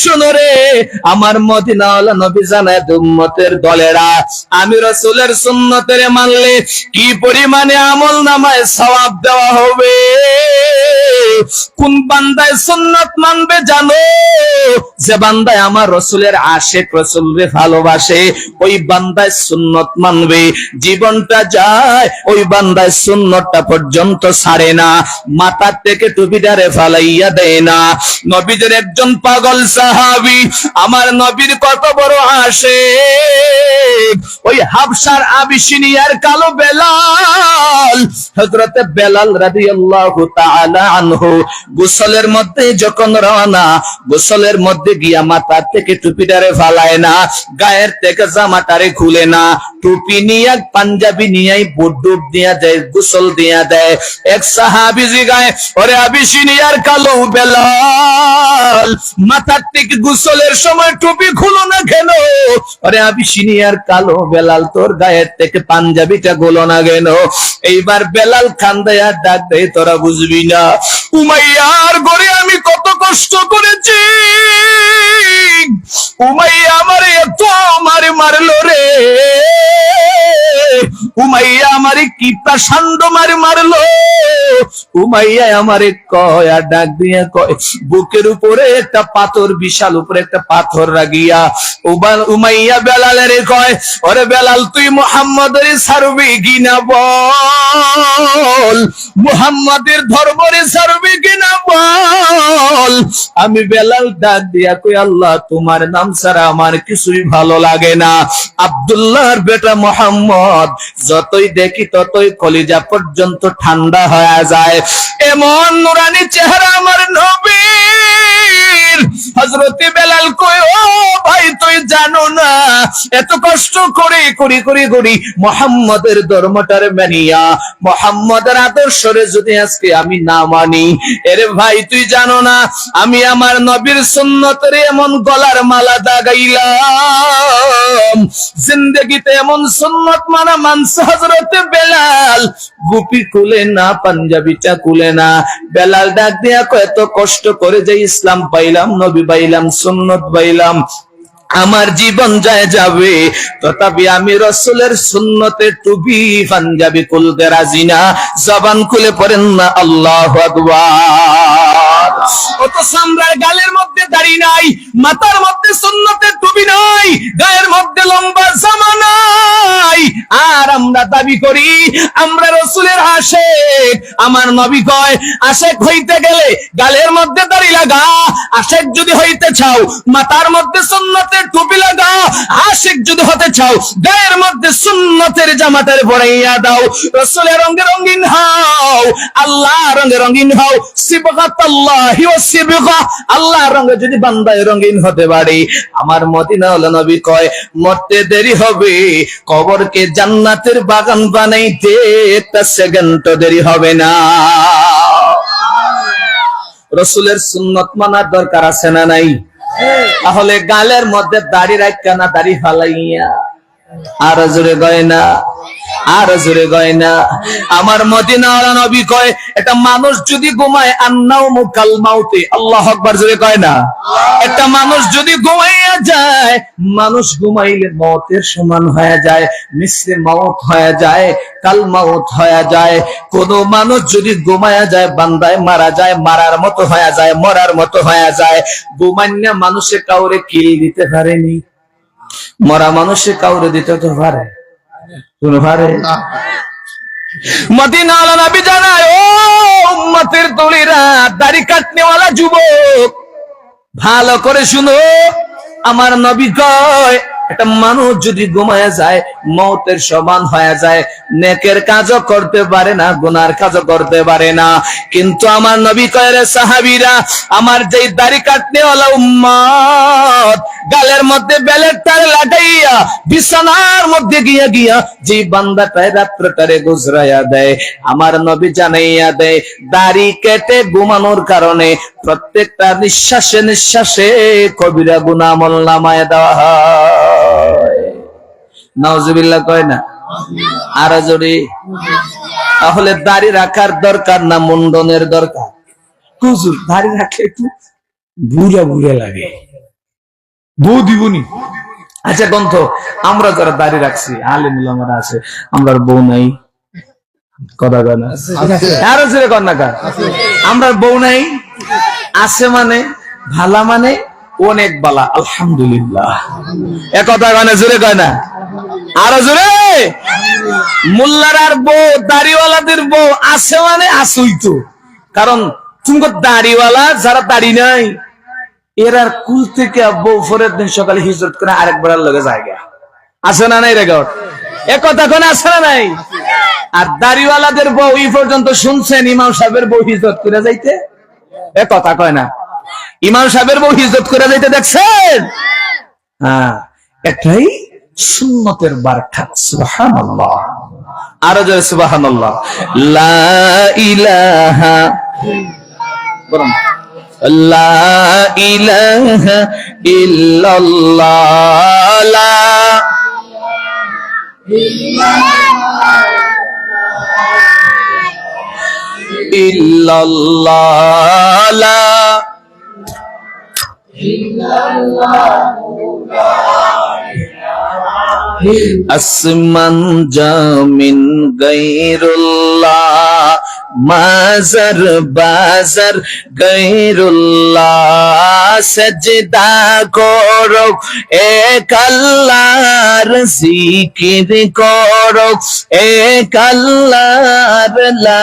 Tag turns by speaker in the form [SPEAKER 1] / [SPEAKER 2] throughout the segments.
[SPEAKER 1] শুনো রে, আমার মদিনাওয়ালা নবী জানায় উম্মতের দলেরা, আমি রসুলের সুন্নতের মানলে কি পরিমাণে আমল নামায় সওয়াব দেওয়া হবে? কোন বান্দায় মানবে জানো? যে বান্দায় আমার রসুলের ভালোবাসে, ওই বান্দায় সুন্নত মানবে। জীবনটা যায়, ওই বান্দায় সুন্নতটা পর্যন্ত ছাড়ে না। মাথার থেকে টুপিটারে ফালাইয়া দেয় না। নবীদের একজন পাগল সাহাবি আমার নবীর কত বড় আসে ওই হাবসার আবিসিনিয়ার কালো বেলাল। হযরতে বেলাল তাআলা আনহু, গোসলের মধ্যে যখন রওনা, গোসলের মধ্যে গিয়া মাথা থেকে টুপিটারে ফালায় না, গায়ের থেকে জামাটারে খুলে না, টুপি নিয়ে, পাঞ্জাবি নিয়ে, বুট ডুব দিয়া দেয়, গোসল দিয়া দেয়। এক সাহাবি জিগায় ওরে আবিসিনিয়ার কালো বেলাল, মাথার থেকে গোসলের সময় টুপি খুলো না কেন? ওরে আবিসিনিয়ার কালো বেলাল, তোর গায়ের থেকে পাঞ্জাবিটা গুলো না কেন? এইবার বেলাল খান্দায়া ডাক দেয়, তোরা বুঝবি না। উমাইয়ার গড়ে আমি কত কষ্ট করেছি। উমাইয়া আমার এত মারে মারলো রে। উমাইয়া আমারে কি প্রাসান্ড মারে মারলো? উমাইয়া আমারে কয় আর ডাক দিয়া কয়, বুকের উপরে একটা পাথর, বিশাল উপরে একটা পাথর রাগিয়া। উমাইয়া বেলালের কয়, ওরে বেলাল, তুই মোহাম্মদের সারবি কিনা বল? মুহাম্মাদের ধর্মরে সারবি কিনা বল? আমি বেলাল ডাক দিয়া কই, আল্লাহ, তোমার নাম ছাড়া আমার কিছুই ভালো লাগে না। আব্দুল্লাহর বেটা মোহাম্মদ যতই দেখি ততই কলিজা পর্যন্ত ঠান্ডা হয়ে যায়। এমন নুরানি চেহারা আমার নবীর হজরতে বেলাল কই ও ভাই, তুই জানো না, এত কষ্ট করে, করি করি করি মোহাম্মদের ধর্মটার মানিয়া, মোহাম্মদের আদর্শরে যদি আজকে আমি না মানি, এরে ভাই, তুই জানো না, আমি আমার নবীর সুন্নতের এমন গলার মালা দাগাইলাম। জিন্দগিতে এমন সুন্নত মানা মানস হজরতে বেলাল। গুপি কুলে না, পাঞ্জাবিটা কুলে না। বেলাল ডাক দিয়া এত কষ্ট করে যে ইসলাম পাইলাম নবী পাইলাম সুন্নত পাইলাম আমার জীবন যায় যাবে, তথাপি আমি রসুলের সুন্নতে টুবি পাঞ্জাবি খুলতে রাজি না। জবান খুলে পড়েন না, আল্লাহ আকবার। অত সামরার গালের মধ্যে দাড়ি নাই, মাথার মধ্যে সুন্নতের নাই, গায়ের মধ্যে লম্বা জামা নাই। আর আমরা দাবি করি, আমরা রসুলের আমার নবী কয়, আশেক হইতে গেলে গালের মধ্যে দাড়ি লাগা, আশেক যদি হইতে চাও, মাথার মধ্যে সুন্নতের টুপি লাগা, আশেক যদি হতে চাও, গায়ের মধ্যে সুন্নতের জামাটার পরাইয়া দাও। রসুলের রঙে রঙিন হও আল্লাহ রঙে রঙিন হও। ওয়া সিবগা আল্লাহ রঙে যদি বান্দায় রঙিন হতে পারে, আমার মদিনা নবী কয়, মরতে দেরি হবে, কবরকে জান্নাতের বাগান বানাইতে একটা সেকেন্ড দেরি হবে না। রসুলের সুন্নত মানার দরকার আছে না নাই? তাহলে গালের মধ্যে দাড়ি রাখা না, দাড়ি ফালাইয়া। আর জোরে গয় না, আর জোরে গয় না। আমার মদিনা নবী কয় এটা মানুষ যদি ঘুমায়, আন্নাও মুকাল মাউতে। আল্লাহ আকবার, জোরে কয় না। একটা মানুষ যদি ঘুমাইয়া যায়, মানুষ ঘুমাইলে মতের সমান হয়ে যায় মিশ্রে মত হয়ে যায়, কাল মত হয়ে যায়। কোন মানুষ যদি ঘুমায়া যায়, বান্দায় মারা যায়, মারার মতো হয়ে যায়, মরার মতো হয়ে যায়। ঘুমান্যা মানুষে কাউরে কিল দিতে পারেনি। মরা মানুষে কাউরে দিতে তো পারে। শুনে পারে? মদিনা আলা নবী জানায় ও উম্মতের দলিরা দাড়ি কাটনেওয়ালা যুবক ভালো করে শুনো। আমার নবী কয় একটা মানুষ যদি ঘুমায় যায়, মৌতের সমান হয়ে যায়। নেকের কাজও করতে পারে না, গুনার কাজও করতে পারে না। কিন্তু আমার নবী কয়, রে সাহাবীরা, আমার যেই দাড়ি কাটনে ওলা উম্মত, গালের মধ্যে বেলের তার লাগাইয়া বিছানার মধ্যে গিয়া গিয়া যে বান্দাটায় রাত্রটারে গুজরাইয়া দেয়, আমার নবী জানাইয়া দেয়, দাড়ি কেটে ঘুমানোর কারণে প্রত্যেকটা নিঃশ্বাসে নিঃশ্বাসে কবিরা গুনামল নামায় দেওয়া হয়। নওজুবিল্লাহ কয় না? আর যদি তাহলে দাড়ি রাখার দরকার না মুন্ডনের দরকার? হুজুর দাড়ি রাখলে একটু বুড়া বুড়া লাগে। বউ দিবনি আচ্ছা গন্থ আমরা যারা দাঁড়িয়ে রাখছি আলিমুল আমরা আছে আমরা বউ নাই। কথা কয় না? আরও জোরে কার। আমরা বউ নাই আছে মানে ভালা মানে অনেক বালা, আলহামদুলিল্লাহ। একথা কথা কয় না, জোরে কয় না? আরও জোরে? মোল্লার বউ, দাড়িওয়ালাদের বউ আছে মানে আসই তো। কারণ তুমি দাড়িওয়ালা যারা দাড়ি নাই, এর আর কুল থেকে বউ ফরের দিন সকালে হিজরত করে আরেকবার লগে জায়গা আছে না নাই রেকর্ড এ কথা কোন আছে না নাই? আর দাড়িওয়ালাদের বউ এই পর্যন্ত শুনছেন ইমাম সাহেবের বউ হিজরত করে যাইতে? এ কথা কয় না। ইমাম সাহেবের বউ হিজরত করে যাইতে দেখছেন? হ্যাঁ এটাই সুন্নতের সুবহানাল্লাহ। আরও ইল্লাল্লাহ। লা ইল্লাল্লাহ। লা আসমান জামিন গৈরুল্লাহ মাজার বাজার গৈরুল্লাহ সজদা করো, এক আল্লাহর জিকির করো, এক আল্লাহর লা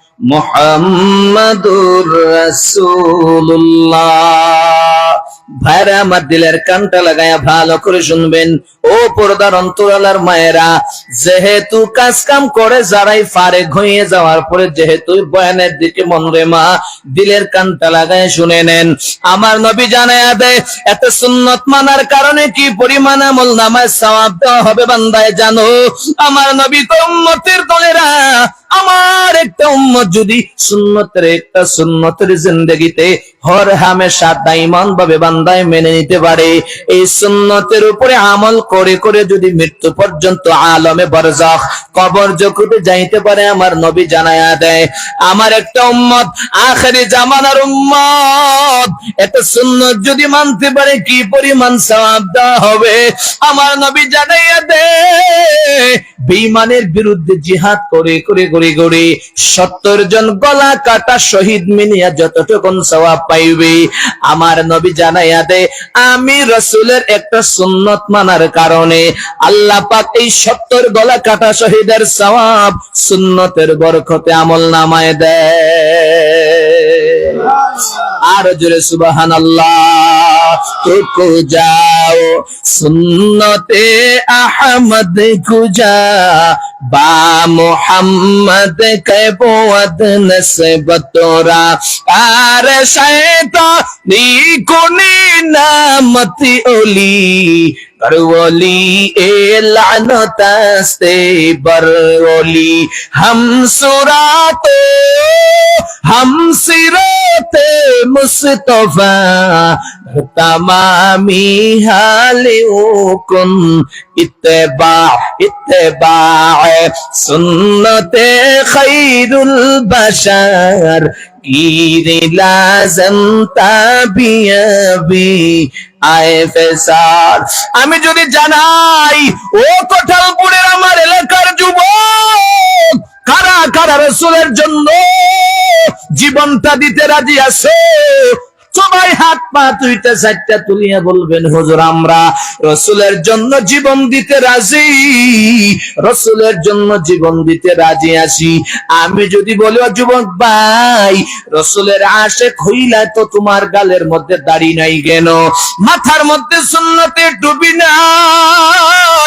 [SPEAKER 1] মুহাম্মাদুর রাসূলুল্লাহ। ভাইরা আমার দিলের কানটা লাগায়া ভালো করে শুনবেন। ও পর্দার অন্তরালার মায়েরা, যেহেতু কাজ কাম করে যারাই ফারে হয়ে যাওয়ার পরে যেহেতু বয়ানের দিকে মন রে মা, দিলের কানটা লাগায় শুনে নেন। আমার নবী জানায়া দেয়, এত সুন্নত মানার কারণে কি পরিমাণ আমল নামায় সওয়াব দেওয়া হবে বান্দায় জানো? আমার নবী তো উম্মতের দলেরা, আমার একটা উম্মত যদি সুন্নতের একটা সুন্নতের জিন্দগিতে হর হামেশা দাইমান ভাবে বান্দায় মেনে নিতে পারে। এই সুন্নতের উপরে আমল করে করে যদি মৃত্যু পর্যন্ত আলমে বরজাখ কবর জগতে যাইতে পারে আমার নবী জানায়া দেয়, আমার একটা উম্মত, আখেরি জামানার উম্মত। একটা সুন্নত যদি মানতে পারে কি পরিমাণ সওয়াব দেওয়া হবে? আমার নবী জানাইয়া দেয়, বেঈমানের বিরুদ্ধে জিহাদ করে করে করে করে সত্তর জন গলা কাটা শহীদ মিনিয়া যতটুকুন সওয়াব পাইবে? আমার নবী জানাইয়া দে আমি রসুলের একটা সুন্নত মানার কারণে আল্লাহ পাক এই সত্তর গলা কাটা শহীদের সওয়াব সুন্নতের বরকতে আমল নামায় দেয়। আর জোরে সুবাহান আল্লাহ যাও, সুন্নতে আহমদ কুজা বা মোহাম্মদ কে বোয়াদ নসবতরা আর শৈতা নিকুনি নামতি ওলি? बरवली ए लानतस्ते बरवली हम सुराते हम सिराते मुस्तफा तमामी हालियों कुन इत्तबा इत्तबा सुन्नते खैरुल बशर की लाजम ताबिया भी আমি যদি জানাই, ও কোঠালপুরের আমার এলাকার যুবক, কারা কারা রসুলের জন্য জীবনটা দিতে রাজি আছে? সবাই হাত পা তুইটা চারটা তুলিয়া বলবেন, হুজুর, আমরা রসুলের জন্য জীবন দিতে রাজি। রসুলের জন্য জীবন দিতে রাজি আছি। আমি যদি বলি যুবক ভাই, রসুলের আশে খইলা তো তোমার গালের মধ্যে দাড়ি নাই কেন? মাথার মধ্যে সুন্নতে ডুবি না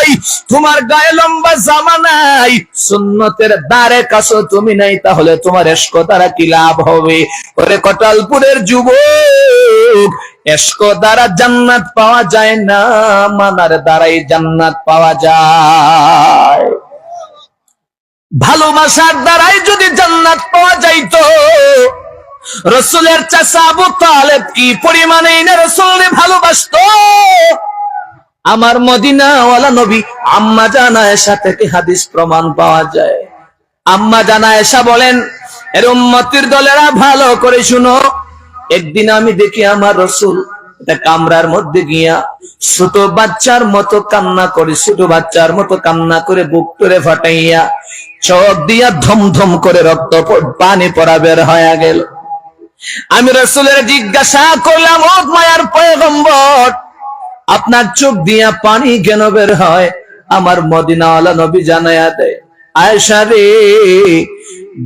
[SPEAKER 1] নাই, তোমার গায়ে লম্বা জামা নাই, সুন্নতের দ্বারে কাছে তুমি নাই, তাহলে তোমার এসকো দ্বারা কি লাভ হবে? ওরে কটালপুরের এসকো দ্বারা জান্নাত পাওয়া যায় না, মানার দ্বারাই জান্নাত পাওয়া যায়। ভালোবাসার দ্বারাই যদি জান্নাত পাওয়া যাইতো, রসুলের চাষা আবু তালেব কি পরিমাণে না রসুলকে ভালোবাসতো? আমার মদিনাওয়ালা নবী আম্মা জানা এসা থেকে হাদিস প্রমাণ পাওয়া যায়। আম্মা জানা এসা বলেন, এর উম্মতির দলেরা ভালো করে শুনো। একদিন আমি দেখি আমার রসুল কামরার মধ্যে গিয়া ছোট বাচ্চার মতো কান্না করে, ছোট বাচ্চার মতো কান্না করে বুক করে ফাটাইয়া চোখ দিয়া ধম ধম করে রক্ত পানি পড়া বের হয়ে গেল। আমি রসুলের জিজ্ঞাসা করলাম মায়ার পয়গম্বর আপনার চোখ দিয়া পানি কেন বের হয়? আমার মদিনাওয়ালা নবী জানায়া দেয় আয়সা রে,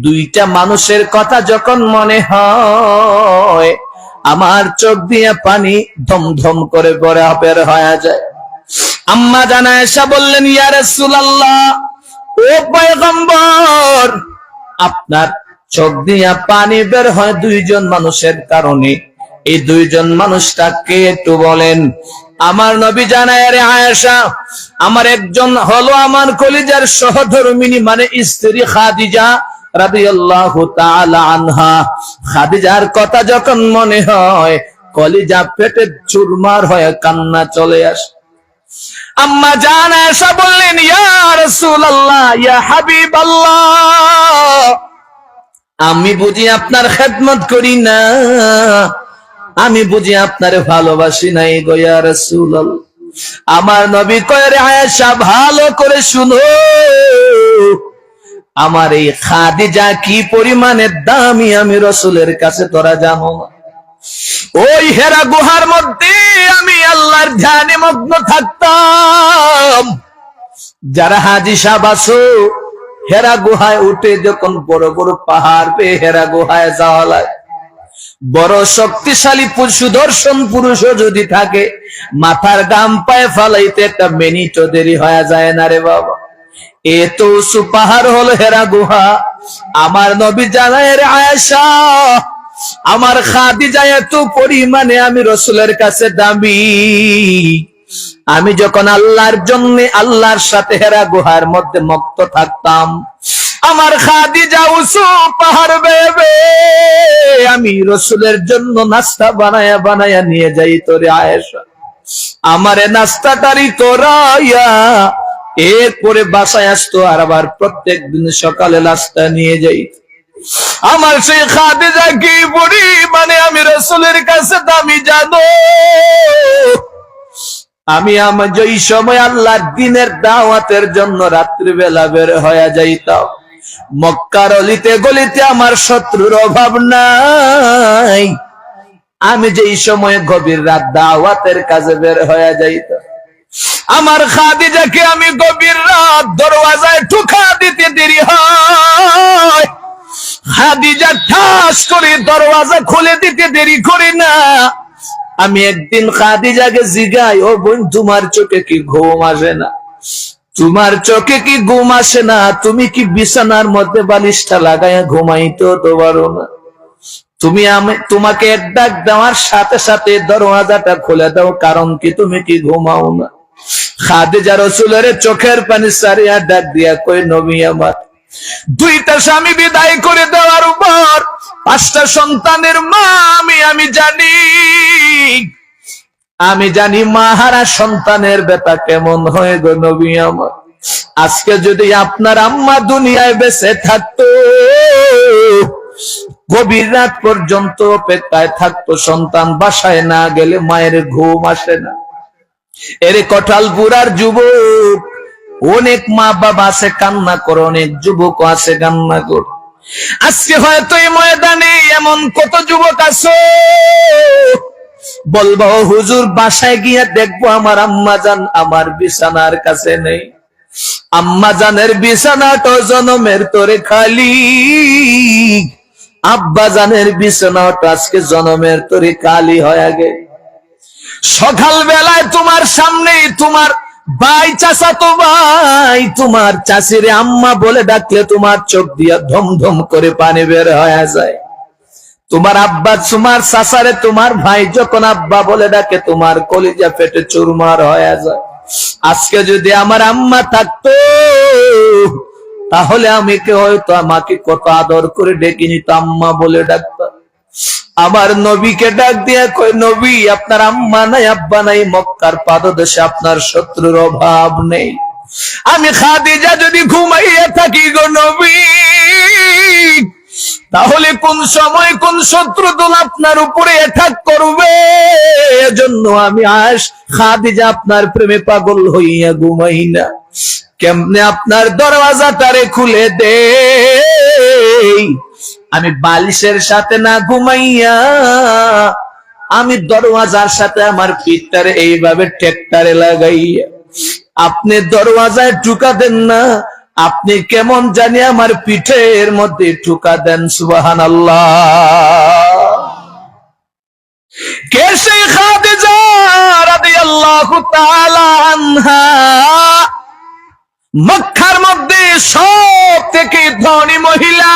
[SPEAKER 1] দুইটা মানুষের কথা যখন মনে হয়, আমার চোখ দিয়ে পানি ধম ধম করে বড় বের হয়ে যায়। আম্মা জানা এসা বললেন, ইয়া রাসূলুল্লাহ, ও পয়গম্বর, আপনার চোখ দিয়া পানি বের হয় দুইজন মানুষের কারণে। এই দুইজন মানুষটাকে একটু বলেন। আমার নবী জানায় রে আমার একজন হলো আমার কলিজার সহধর্মিনী মানে স্ত্রী খাদিজা খাদিজার কথা যখন মনে হয়, কলিজা পেটে চুরমার হয়ে কান্না চলে আসে। আম্মা জান আয়েশা বললেন, ইয়া রাসূলুল্লাহ, ইয়া হাবিবাল্লাহ, আমি বুঝি আপনার খেদমত করি না। আমি বুঝি আপনার ভালোবাসি নাই গয়া রসুল আমার নবী কয়ে আয়েশা, ভালো করে শুনো। আমার এই খাদিজা কি পরিমাণের দামি আমি রসুলের কাছে তোরা জানো ওই হেরা গুহার মধ্যে আমি আল্লাহর ধ্যানে মগ্ন থাকতাম। যারা হাজি সাহ আসো হেরা গুহায় উঠে যখন বড় বড় পাহাড় পেয়ে হেরা গুহায় যাওয়া লাগে। বড় শক্তিশালী সুদর্শন পুরুষও যদি থাকে, মাথার গাম পায়ে ফালাইতে একটা মিনিটও দেরি হয়ে যায় না রে বাবা। এ হলো হেরা গুহা। আমার নবী জানায় এত আমি রসুলের কাছে দাবি আমি যখন আল্লাহর জন্য আল্লাহর সাথে হেরা গুহার মধ্যে মক্ত থাকতাম আমার খাদিজা উঁচু পাহাড় বেবে, আমি রসুলের জন্য নাস্তা বানায়া বানায়া নিয়ে যাই তোরে আয়েশা। আমারে নাস্তাটারি তোরাইয়া এরপরে বাসায় আসতো আর আবার প্রত্যেক দিন সকালে নাস্তা নিয়ে যাই। আমার সেই খাদিজা কি পড়ি মানে আমি রসুলের কাছে দামি জানো আমি আমার যেই সময় আল্লাহর দিনের দাওয়াতের জন্য রাত্রিবেলা বের হয়ে যাইতাম। মক্কার অলিতে গলিতে আমার শত্রুর অভাব নাই। আমি যেই সময় গভীর রাত দাওয়াতের কাজে বের হয়ে যাইতাম আমার খাদিজাকে আমি গভীর রাত দরওয়াজায় ঠুকা দিতে দেরি হয়। খাদিজা ঠাস করে দরওয়াজা খুলে দিতে দেরি করি না। আমি একদিন খাদিজাকে জিগাই, ও বোন, তোমার চোখে কি ঘুম আসে না? তোমার চোখে কি ঘুম আসে না? তুমি কি বিছানার মধ্যে বালিশটা লাগাইয়া ঘুমাইতেও তো পারো না? তুমি আমি, তোমাকে এক ডাক দেওয়ার সাথে সাথে দরওয়াজাটা খুলে দাও, কারণ কি তুমি কি ঘুমাও না? খাদিজা রসুলের চোখের পানি সারিয়া ডাক দিয়া কই নবী আমার, দুইটা স্বামী বিদায় করে দেওয়ার পর পাঁচটা সন্তানের মা আমি আমি জানি। আমি জানি মাহারা সন্তানের বেতা কেমন হয় গো নবী আমার। আজকে যদি আপনার আম্মা দুনিয়ায় বেঁচে থাকতো, গভীর রাত পর্যন্ত অপেক্ষায় থাকতো, সন্তান বাসায় না গেলে মায়ের ঘুম আসে না। এরে কঠালপুরার যুবক, অনেক মা বাবা আছে, কান্না করে, অনেক যুবক আছে, কান্না কর। আজকে হয়তো এই ময়দানে এমন কত যুবক আছে বলব, হুজুর, বাসায় গিয়ে দেখব আমার আম্মা জান আমার বিছানার কাছে নেই। আম্মা জানের বিছানাটা জনমের তোরে খালি। আব্বা জানের বিছানাটা আজকে জনমের তোরে খালি হয়ে গে সকাল বেলায় তোমার সামনে তোমার ভাই চাচা তো ভাই, তোমার চাষিরে আম্মা বলে ডাকলে তোমার চোখ দিয়া ধম ধম করে পানি বের হয়ে যায়। তোমার আব্বা, তোমার চাচারে তোমার ভাই যখন আব্বা বলে ডাকে, তোমার কলিজা পেটে চুরমার হয়ে যায়। আজকে যদি আমার আম্মা থাকতো, তাহলে আমি কে হয়তো আমাকে কত আদর করে ডেকে নিত, আম্মা বলে ডাকতাম আমার নবীকে ডাক দিয়ে কই নবী, আপনার আম্মা নাই, আব্বা নাই, মক্কার পাদদেশে আপনার শত্রুর অভাব নেই। আমি খাদিজা যদি ঘুমাইয়া থাকি গো নবী তাহলে কোন সময় কোন শত্রু দল আপনার উপরে অ্যাটাক করবে? এজন্য আমি আস, খাদিজা আপনার প্রেমে পাগল হইয়া ঘুমাই না। কেমনে আপনার দরওয়াজাটারে খুলে দে আমি বালিশের সাথে না ঘুমাইয়া, আমি দরওয়াজার সাথে আমার পিঠটারে এইভাবে টেকটারে লাগাইয়া। আপনি দরওয়াজায় ঢুকা দেন না আপনি কেমন জানি আমার পিঠের মধ্যে ঢুকা দেন সুবাহান কে সেই খাদিজা রাদিয়াল্লাহু মধ্যে সব থেকে ধনী মহিলা।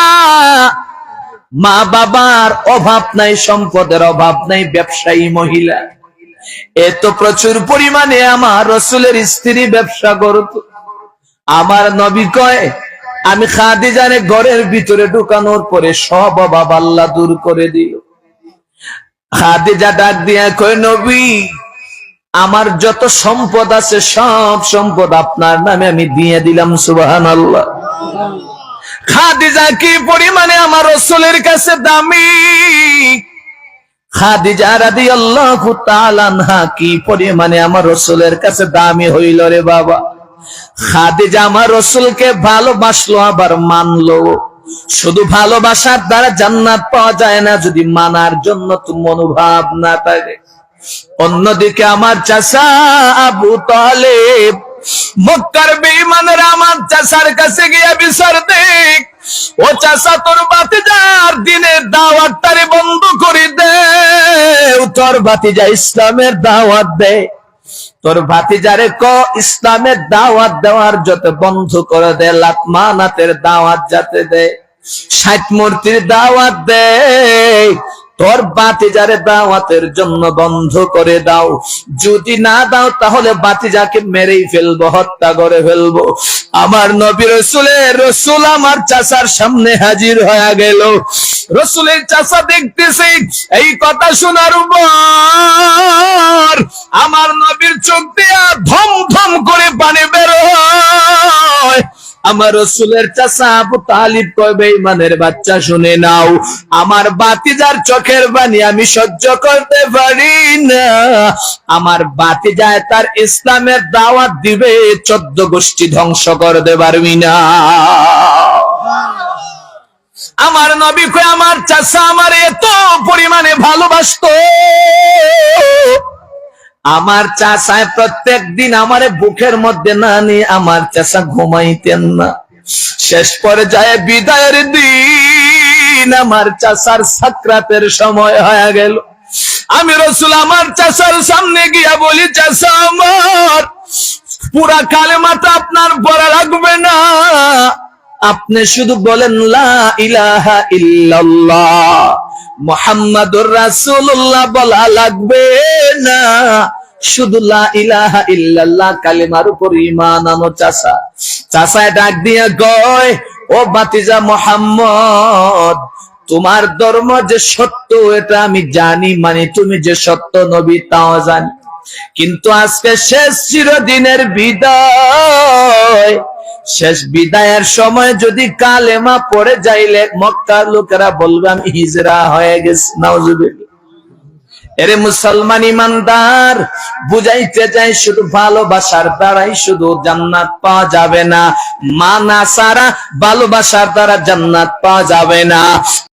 [SPEAKER 1] মা বাবার অভাব নাই, সম্পদের অভাব নাই, ব্যবসায়ী মহিলা। এত প্রচুর পরিমাণে আমার রসুলের স্ত্রী ব্যবসা করত। আমার নবী কয়, আমি খাদিজানে ঘরের ভিতরে ঢুকানোর পরে সব অভাব আল্লাহ দূর করে দিল। খাদিজা ডাক দিয়া কয়, নবী, আমার যত সম্পদ আছে, সব সম্পদ আপনার নামে আমি দিয়ে দিলাম সুবাহান আল্লাহ খাদিজা কি পরিমাণে আমার রসুলের কাছে দামি? খাদিজা রাদি আল্লাহ কি পরিমাণে আমার রসুলের কাছে দামি হইল রে বাবা? খাদিজা আমার রসুলকে ভালোবাসলো, আবার মানলো। শুধু ভালোবাসার দ্বারা জান্নাত পাওয়া যায় না, যদি মানার জন্য তো মনোভাব না থাকে। অন্যদিকে আমার চাষা আবু তালেব, মক্কার আমার চাষার কাছে গিয়ে বিচার দেখ ও চাষা তোর বাতিজার দিনের দাওয়াতটারে বন্ধ করে দে তোর বাতিজা ইসলামের দাওয়াত দে। তোর ভাতি ভাতিজারে ক, ইসলামের দাওয়াত দেওয়ার যত বন্ধ করে দে, লাতমানাতের দাওয়াত যাতে দে, ষাট মূর্তির দাওয়াত দে। তোর বাতিজারে দাওয়াতের জন্য বন্ধ করে দাও। যদি না দাও, তাহলে বাতিজাকে মেরেই ফেলব, হত্যা করে ফেলব। আমার নবী রসুলের রসুল আমার চাচার সামনে হাজির হয়ে গেল। রসুলের চাচা দেখতেছে, এই কথা শোনার আমার নবীর চোখ দিয়া ধম ধম করে পানি বের হয়। আমার রসুলের চাষা আবু তালিব কবে ইমানের বাচ্চা শুনে নাও। আমার বাতিজার চোখের বাণী আমি সহ্য করতে পারি না। আমার বাতিজায় তার ইসলামের দাওয়াত দিবে, চোদ্দ গোষ্ঠী ধ্বংস করতে পারবি না। আমার নবী কয়, আমার চাষা আমার এত পরিমাণে ভালোবাসতো আমার চাষায় প্রত্যেক দিন আমার বুকের মধ্যে না নিয়ে আমার চাষা ঘুমাইতেন না। শেষ পর্যায়ে বিদায়ের দিন আমার চাষার সাকরাতের সময় হয়ে গেল। আমি রসুল আমার চাষার সামনে গিয়া বলি চাষা আমার, পুরা কালেমাটা আপনার পড়া লাগবে না। আপনি শুধু বলেন, লা ইলাহা ইল্লাল্লাহ। মোহাম্মদুর রাসূলুল্লাহ বলা লাগবে না। শুধু ইলাহা ইল্লাল্লাহ কালিমার উপর আনো ডাক দিয়ে গয় ও মোহাম্মদ, তোমার ধর্ম যে সত্য এটা আমি জানি মানে তুমি যে সত্য নবী তাও জানি। কিন্তু আজকে শেষ চিরদিনের বিদায়। শেষ বিদায়ের সময় যদি কালেমা পড়ে যাইলে মক্কার লোকেরা বলবে, আমি হিজরা হয়ে গেছি, নাউজুবিল্লাহ। এরে মুসলমান ইমানদার, বুঝাইতে যাই শুধু ভালোবাসার দ্বারাই শুধু জান্নাত পাওয়া যাবে না। মানা সারা ভালোবাসার দ্বারা জান্নাত পাওয়া যাবে না।